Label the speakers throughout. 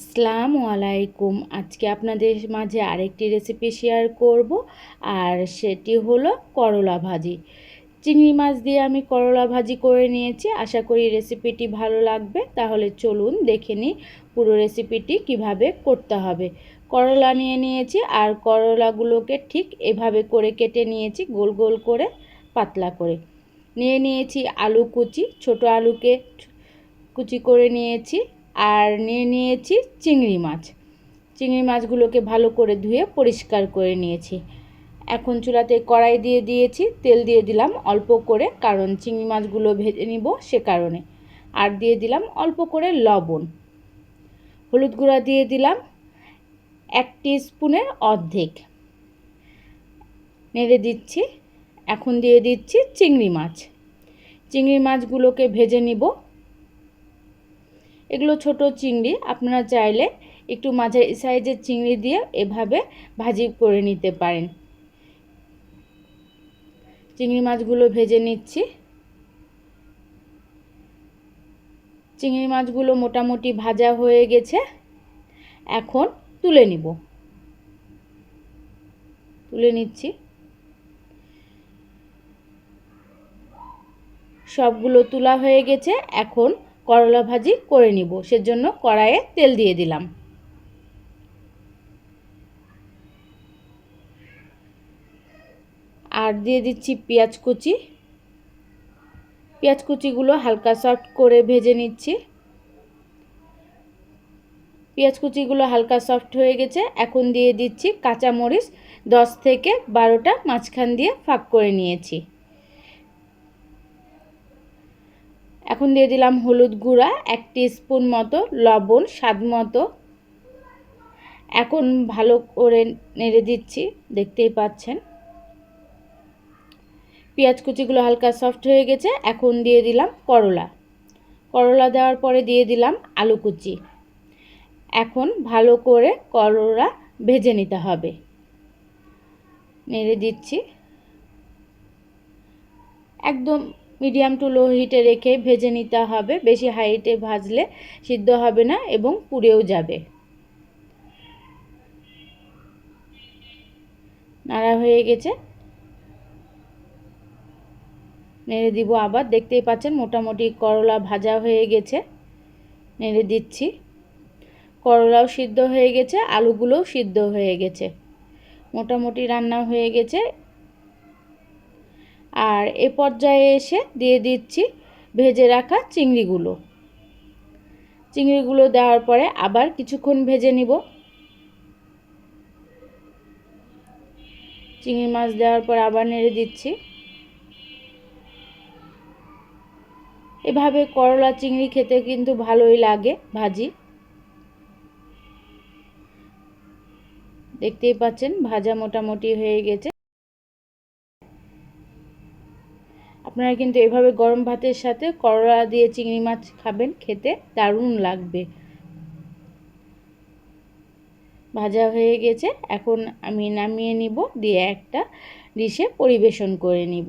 Speaker 1: আসসালামু আলাইকুম আজকে আপনাদের মাঝে আরেকটি রেসিপি শেয়ার করব, আর সেটি হলো করলা ভাজি। চিংড়ি মাছ দিয়ে আমি করলা ভাজি করে নিয়েছি। আশা করি রেসিপিটি ভালো লাগবে। তাহলে চলুন দেখে নিই পুরো রেসিপিটি কীভাবে করতে হবে। করলা নিয়ে নিয়েছি, আর করলাগুলোকে ঠিক এভাবে করে কেটে নিয়েছি, গোল গোল করে, পাতলা করে। নিয়ে নিয়েছি আলু কুচি। ছোট আলুকে কুচি করে নিয়েছি। আর নিয়ে নিয়েছি চিংড়ি মাছ। চিংড়ি মাছগুলোকে ভালো করে ধুয়ে পরিষ্কার করে নিয়েছি। এখন চুলাতে কড়াই দিয়ে দিয়েছি, তেল দিয়ে দিলাম অল্প করে, কারণ চিংড়ি মাছগুলো ভেজে নিব সে কারণে। আর দিয়ে দিলাম অল্প করে লবণ। হলুদ গুঁড়া দিয়ে দিলাম এক স্পুনের অর্ধেক। নেড়ে দিচ্ছি। এখন দিয়ে দিচ্ছি চিংড়ি মাছ। চিংড়ি মাছগুলোকে ভেজে নিব। এগুলো ছোট চিংড়ি, আপনারা চাইলে একটু মাঝারি সাইজের চিংড়ি দিয়ে এভাবে ভাজি করে নিতে পারেন। চিংড়ি মাছগুলো ভেজে নিচ্ছি। চিংড়ি মাছগুলো মোটামুটি ভাজা হয়ে গেছে। এখন তুলে নিব। তুলে নিচ্ছি। সবগুলো তোলা হয়ে গেছে। এখন করলা ভাজি করে নিব। সেজন্য কড়াইয়ে তেল দিয়ে দিলাম। আর দিয়ে দিচ্ছি পেঁয়াজ কুচি। পেঁয়াজ কুচিগুলো হালকা সফট করে ভেজে নিচ্ছি। পেঁয়াজ কুচিগুলো হালকা সফট হয়ে গেছে। এখন দিয়ে দিচ্ছি কাঁচামরিচ দশ থেকে বারোটা মাঝখান দিয়ে ফাঁক করে নিয়েছি। এখন দিয়ে দিলাম হলুদ গুঁড়া, এক স্পুন মতো লবণ, স্বাদ মতো। এখন ভালো করে নেড়ে দিচ্ছি, দেখতেই পাচ্ছেন। পেঁয়াজ কুচিগুলো হালকা সফট হয়ে গেছে, এখন দিয়ে দিলাম করলা। করলা দেওয়ার পরে দিয়ে দিলাম আলু কুচি। এখন ভালো করে করলা ভেজে নিতে হবে। নেড়ে দিচ্ছি। একদম মিডিয়াম টু লো হিটে রেখে ভেজে নিতে হবে। বেশি হাইটে ভাজলে সিদ্ধ হবে না এবং পুড়েও যাবে। নাড়া হয়ে গেছে। নেড়ে দিব আবার। দেখতেই পাচ্ছেন মোটামুটি করলা ভাজা হয়ে গেছে। নেড়ে দিচ্ছি। করলাও সিদ্ধ হয়ে গেছে, আলুগুলোও সিদ্ধ হয়ে গেছে। মোটামুটি রান্না হয়ে গেছে। আর এ পর্যায়ে এসে দিয়ে দিচ্ছি ভেজে রাখা চিংড়িগুলো। চিংড়িগুলো দেওয়ার পরে আবার কিছুক্ষণ ভেজে নিব। চিংড়ি মাছ দেওয়ার পর আবার নেড়ে দিচ্ছি। এভাবে করলা, চিংড়ি খেতে কিন্তু ভালোই লাগে ভাজি। দেখতেই পাচ্ছেন, ভাজা মোটামুটি হয়ে গেছে। আপনারা কিন্তু এভাবে গরম ভাতের সাথে করলা দিয়ে চিংড়ি মাছ খাবেন, খেতে দারুণ লাগবে। ভাজা হয়ে গেছে, এখন আমি নামিয়ে নিব, দিয়ে একটা ডিশে পরিবেশন করে নিব।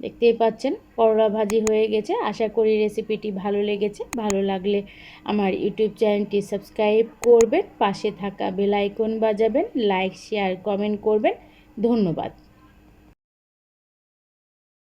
Speaker 1: দেখতেই পাচ্ছেন, করলা ভাজি হয়ে গেছে, আশা করি রেসিপিটি ভালো লেগেছে। ভালো লাগলে আমার ইউটিউব চ্যানেলটি সাবস্ক্রাইব করবেন, পাশে থাকা বেল আইকন বাজাবেন, লাইক, শেয়ার, কমেন্ট করবেন। ধন্যবাদ।